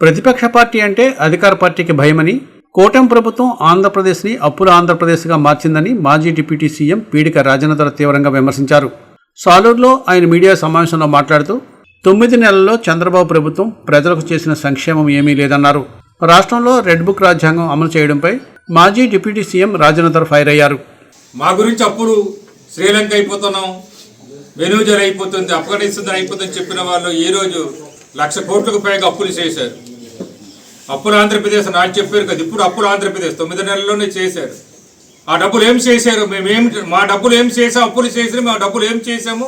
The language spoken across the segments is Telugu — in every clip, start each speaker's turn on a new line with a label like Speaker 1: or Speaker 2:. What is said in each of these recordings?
Speaker 1: ప్రతిపక్ష పార్టీ అంటే అధికార పార్టీకి భయమని కోటం ప్రభుత్వం ఆంధ్రప్రదేశ్ని అప్పుల ఆంధ్రప్రదేశ్గా మార్చిందని మాజీ డిప్యూటీ సీఎం పీడిక రాజేంద్ర తీవ్రంగా విమర్శించారు. సాలూరులో ఆయన మీడియా సమావేశంలో మాట్లాడుతూ తొమ్మిది నెలల్లో చంద్రబాబు ప్రభుత్వం ప్రజలకు చేసిన సంక్షేమం ఏమీ లేదన్నారు. రాష్ట్రంలో రెడ్ బుక్ రాజ్యాంగం అమలు చేయడంపై మాజీ డిప్యూటీ సీఎం రాజేంద్ర ఫైర్ అయ్యారు.
Speaker 2: మా గురించి అప్పుడు శ్రీలంక అయిపోతున్నాం వెనూజర్ అయిపోతుంది ఆఫ్ఘనిస్తాన్ అయిపోతుంది చెప్పిన వాళ్ళు ఈ రోజు లక్ష కోట్లకు పైగా అప్పులు చేశారు. అప్పులు ఆంధ్రప్రదేశ్ నాకు చెప్పారు కదా ఇప్పుడు అప్పులు ఆంధ్రప్రదేశ్ తొమ్మిది నెలల్లోనే చేశారు. ఆ డబ్బులు ఏం చేశారు? మేము మా డబ్బులు ఏం చేసాం అప్పులు చేసి మా డబ్బులు ఏం చేసాము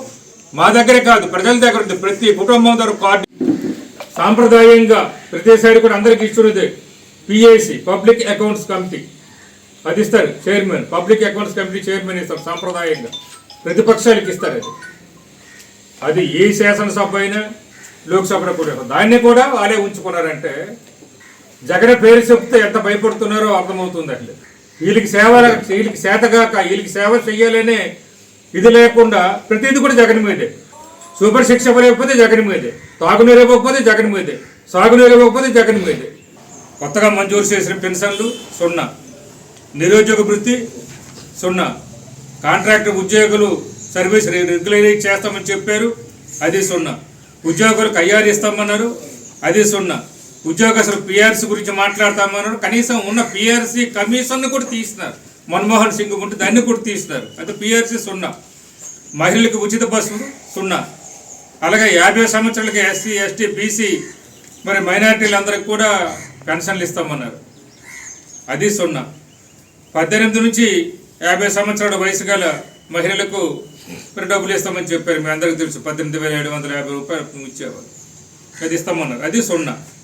Speaker 2: మా దగ్గరే కాదు ప్రజల దగ్గర ఉంది. ప్రతి కుటుంబం దగ్గర కార్డు. సాంప్రదాయంగా ప్రతి సైడ్ కూడా అందరికి ఇస్తున్నది పిఏసి పబ్లిక్ అకౌంట్స్ కమిటీ అది ఇస్తారు chairman public accounts committee chairman ఇస్తారు సాంప్రదాయంగా. ప్రతిపక్షాలకు ఇస్తారు అది. అది ఏ శాసనసభ అయినా లోక్సభలో కూడా. దాన్ని కూడా వాళ్ళే ఉంచుకున్నారంటే జగన్ పేరు చెప్తే ఎంత భయపడుతున్నారో అర్థమవుతుంది అట్లే వీళ్ళకి సేవ వీళ్ళకి సేతగాక వీళ్ళకి సేవ చెయ్యాలనే ఇది లేకుండా ప్రతిదీ కూడా జగన్ మీదే. సూపర్ శిక్ష ఇవ్వలేకపోతే జగన్ మీదే. తాగునీరు ఇవ్వకపోతే జగన్ మీదే. సాగునీరు ఇవ్వకపోతే జగన్ మీదే. కొత్తగా మంజూరు చేసిన పెన్షన్లు సున్నా. నిరుద్యోగ వృత్తి సున్నా. కాంట్రాక్ట్ ఉద్యోగులు సర్వీస్ రె- రెగ్యులరైజ్ చేస్తామని చెప్పారు అది సున్నా. ఉద్యోగులకు అయ్యారు ఇస్తామన్నారు అది సున్నా. ఉద్యోగస్తులు పిఆర్సీ గురించి మాట్లాడతామన్నారు కనీసం ఉన్న పిఆర్సీ కమిషన్ కూడా తీస్తున్నారు మన్మోహన్ సింగ్ ఉంటే దాన్ని కూడా తీస్తున్నారు అయితే పిఆర్సీ సున్నా. మహిళలకు ఉచిత బస్సులు సున్నా. అలాగే యాభై సంవత్సరాలకి ఎస్సీ ఎస్టీ బీసీ మరి మైనారిటీలందరికీ కూడా పెన్షన్లు ఇస్తామన్నారు. అది సున్నా. పద్దెనిమిది నుంచి యాభై సంవత్సరాల వయసు గల మహిళలకు మరి డబ్బులు ఇస్తామని చెప్పారు. మీ అందరికీ తెలుసు. పద్దెనిమిది వేల ఏడు వందల యాభై రూపాయలు ఇచ్చేవారు అది ఇస్తామన్నారు. అది సున్నా.